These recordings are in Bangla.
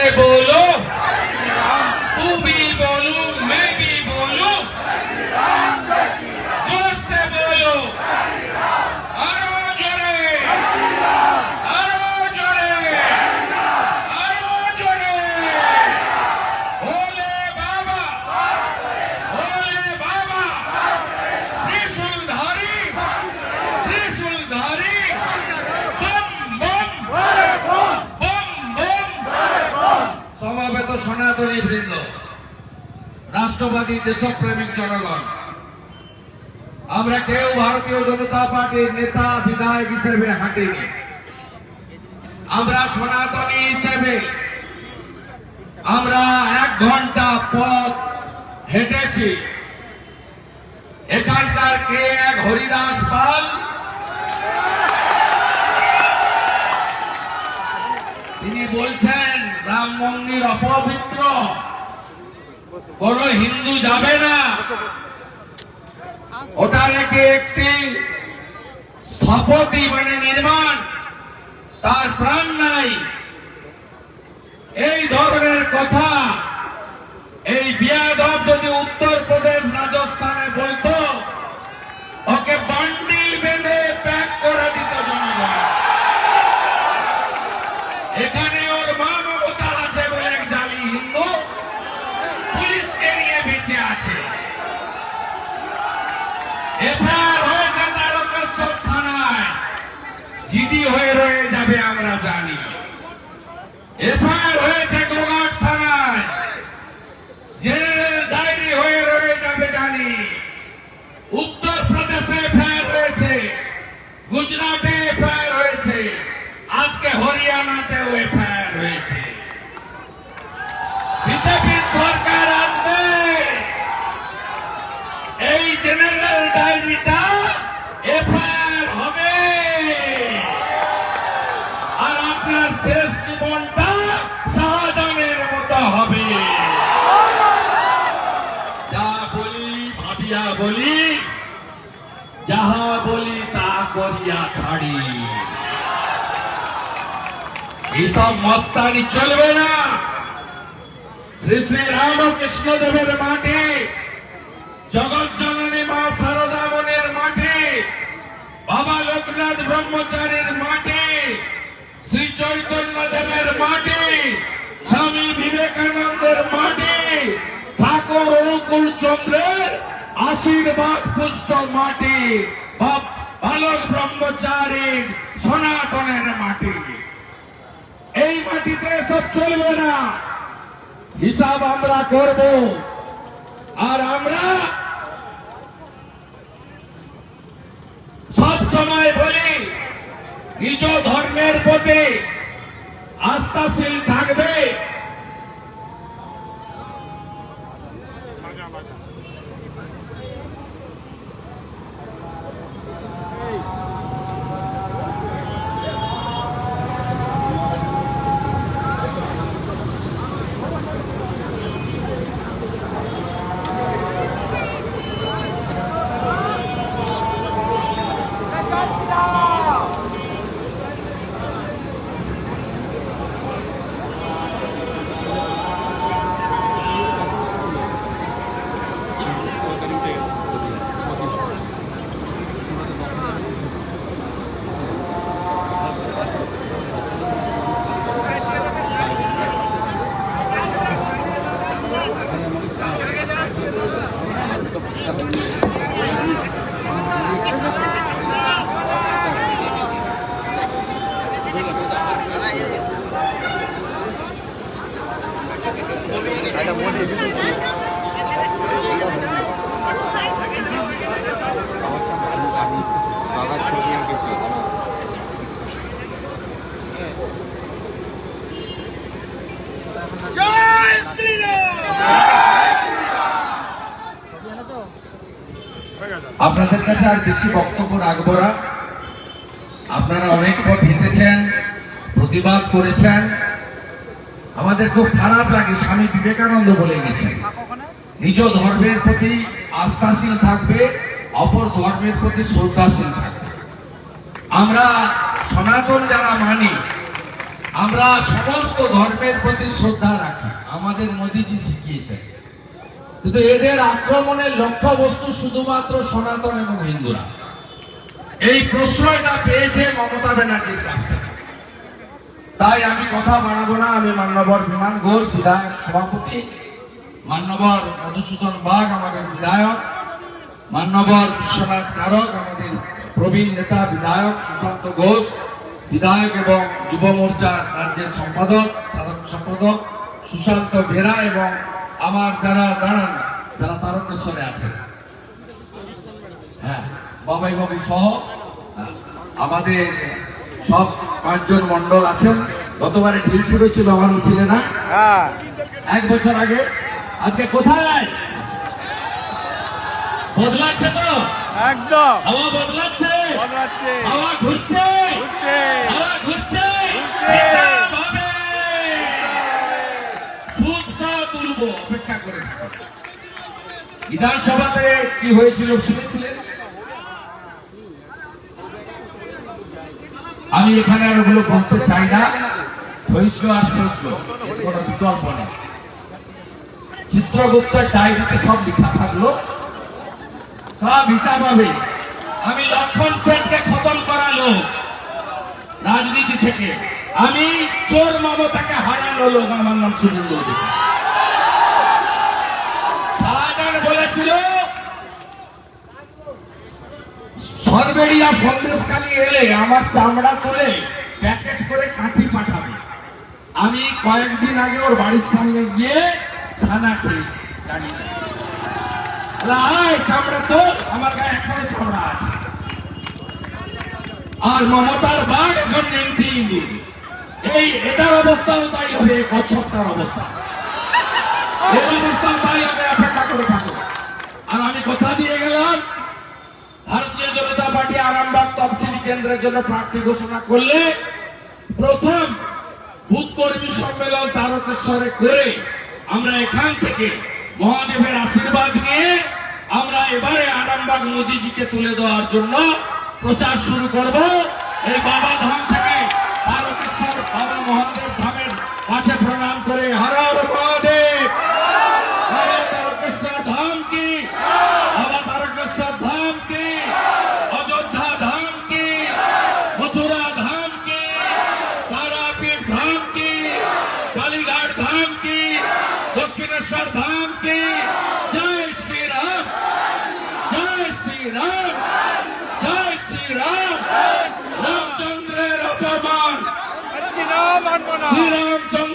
Hey, boy. রাষ্ট্রবাদী দেশপ্রেমিক জনগণ। আমরা কেউ ভারতীয় জনতা পার্টির নেতা, বিধায়ক হিসেবে হাঁটিনি। আমরা সনাতনী হিসেবে। আমরা এক ঘণ্টা পথ হেঁটেছি। এখানকার কে এক হরিদাস পাল? তিনি বলছেন, রাম মন্দির অপবিত্র। কোন হিন্দু যাবে না। ওটা নাকি একটি স্থপতি মানে নির্মাণ, তার প্রাণ নাই। এই ধরনের কথা, এই বিয়াদব যদি উত্তরপ্রদেশ, রাজস্থানে বলতো জিডি হয়ে রয়ে যাবে, আমরা জানি। এফআইআর হয়েছে গোঘাট থানায়। জেনারেল ডায়েরি হয়ে রয়ে যাবে, জানি। উত্তর প্রদেশে এফআইআর হয়েছে, গুজরাটে এফআইআর হয়েছে, আজকে হরিয়ানাতেও আপনার শেষ জীবনটা শাহজাহানের মতো হবে। যা বলি ভাবিয়া বলি, যাহা বলি তা করিয়া ছাড়ি। এইসব মস্তানি চলবে না। শ্রী শ্রী রামকৃষ্ণ দেবের মাঠে, জগৎ জননী মা সারদা মনের মাঠে, বাবা লোকনাথ ব্রহ্মচারীর মাঠে শ্রী চৈতন্য দেবের মাঠে স্বামী বিবেকানন্দের মাঠে ঠাকুর অনুকূল চন্দ্রের আশীর্বাদ পুষ্ট মাটি বালক ব্রহ্মচারীর সনাতনের মাটি। এই মাটিতে সব চলবে না। হিসাব আমরা করব। আর আমরা সব সময় নিজ ধর্মের প্রতি আস্থাশীল থাকবে। আপনাদের কাছে আর বেশি বক্তব্য রাখব না। আপনারা অনেক পথ হেঁটেছেন, প্রতিবাদ করেছেন। আমাদের খুব খারাপ লাগে, স্বামী বিবেকানন্দ বলে গেছেন। নিজ ধর্মের প্রতি আস্থাশীল থাকবে, অপর ধর্মের প্রতি শ্রদ্ধাশীল থাকবে। আমরা সনাতন যারা মানি, আমরা সমস্ত ধর্মের প্রতি শ্রদ্ধা রাখি। আমাদের মোদিজি শিখিয়েছেন। কিন্তু এদের আক্রমণের লক্ষ্যবস্তু শুধুমাত্র সনাতন এবং হিন্দুরা। এই প্রশ্রয়টা পেয়েছে মমতা ব্যানার্জির কাছ থেকে। তাই আমি কথা বাড়াবো না, আমি মান্যবর বিমান ঘোষ, বিধায়ক, সভাপতি, মান্যবর মধুসূদন বাঘ আমাদের বিধায়ক, মান্যবর বিশ্বনাথ কারক আমাদের প্রবীণ নেতা বিধায়ক সুশান্ত ঘোষ, বিধায়ক এবং যুব মোর্চার রাজ্যের সম্পাদক, সাধারণ সম্পাদক সুশান্ত বেরা এবং আমার যারা দাঁড়ান যারা তারকেশ্বরে আছেন হ্যাঁ বাবাই বাবু সহ আমাদের সব পাঁচজন মন্ডল আছেন। গতবারে ঢিল ছুটেছিল আমার মিছিলে না। হ্যাঁ। এক বছর আগে। আজকে কোথায়? বদলাচ্ছে তো? একদম। হাওয়া বদলাচ্ছে? বদলাচ্ছে। হাওয়া ঘুরছে? ঘুরছে। হাওয়া ঘুরছে। হিসাব হবে। সুদ সহ তুলবো অপেক্ষা করে থাকো। বিধানসভাতে কি হয়েছিল শুনেছিলেন? আমি এখানে আর ওগুলো বলতে চাই না। ধৈর্য আর সহ্য কোনো বিকল্প নেই। চিত্রগুপ্তের ডায়েরিতে সব লেখা থাকল। সব হিসাব হবে। আমি লক্ষণ সেনকে খতম করালো রাজনীতি থেকে। আমি চোর মমতাকে হারানো লোক, আমার নাম সুনীল নদী সরবেরিয়া সন্দেশখালি এলে আমার চামড়া তুলে প্যাকেট করে কাঠি পাঠাবে। আমি কয়েকদিন আগে ওর বাড়ির সামনে গিয়ে ছানা খেয়েছি আর মমতার অবস্থাও তাই হবে অবস্থা। আর আমি কথা দিয়ে গেলাম জনতা পার্টি আরামবাগ তফসিলি কেন্দ্রের জন্য প্রার্থী ঘোষণা করলে প্রথম বুথ কর্মী সম্মেলন তারকেশ্বরে করে আমরা এখান থেকে মহাদেবের আশীর্বাদ নিয়ে আমরা এবারে আরামবাগ মোদিজিকে তুলে দেওয়ার জন্য প্রচার শুরু করব। এই বাবা ধাম থেকে তারকেশ্বর বাবা মহাদেব ধামের কাছে প্রণাম করে হর হর মহাদেব বাবা তারকেশ্বর ধাম কি বাবা তারকেশ্বর ধাম কি অযোধ্যা ধাম কি মথুরা ধাম কি তারাপীঠ ধাম কি কালীঘাট ধাম কি দক্ষিণেশ্বর ধাম কি জয় শ্রী রাম জয় শ্রী রাম জয় শ্রী রাম রামচন্দ্রের অপমান মানছি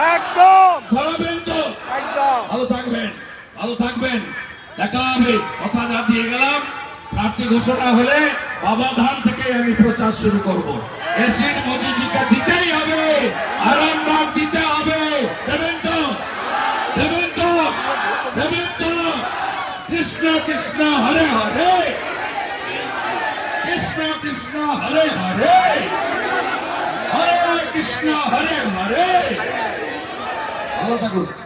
একদম। সরাবেন তো। একদম। ভালো থাকবেন ভালো থাকবেন। দেখা হবে। কথা যা দিয়ে গেলাম প্রার্থী ঘোষণা হলে বাবা ধাম থেকে আমি প্রচার শুরু করব। এসিড মোদিজিকে দিতেই হবে আরামবাগ দিতে হবে। দেবেন তো? দেবেন তো? দেবেন তো? কৃষ্ণ কৃষ্ণ হরে হরে। কৃষ্ণ কৃষ্ণ হরে হরে। হরে কৃষ্ণ হরে হরে। ভালো থাকুন।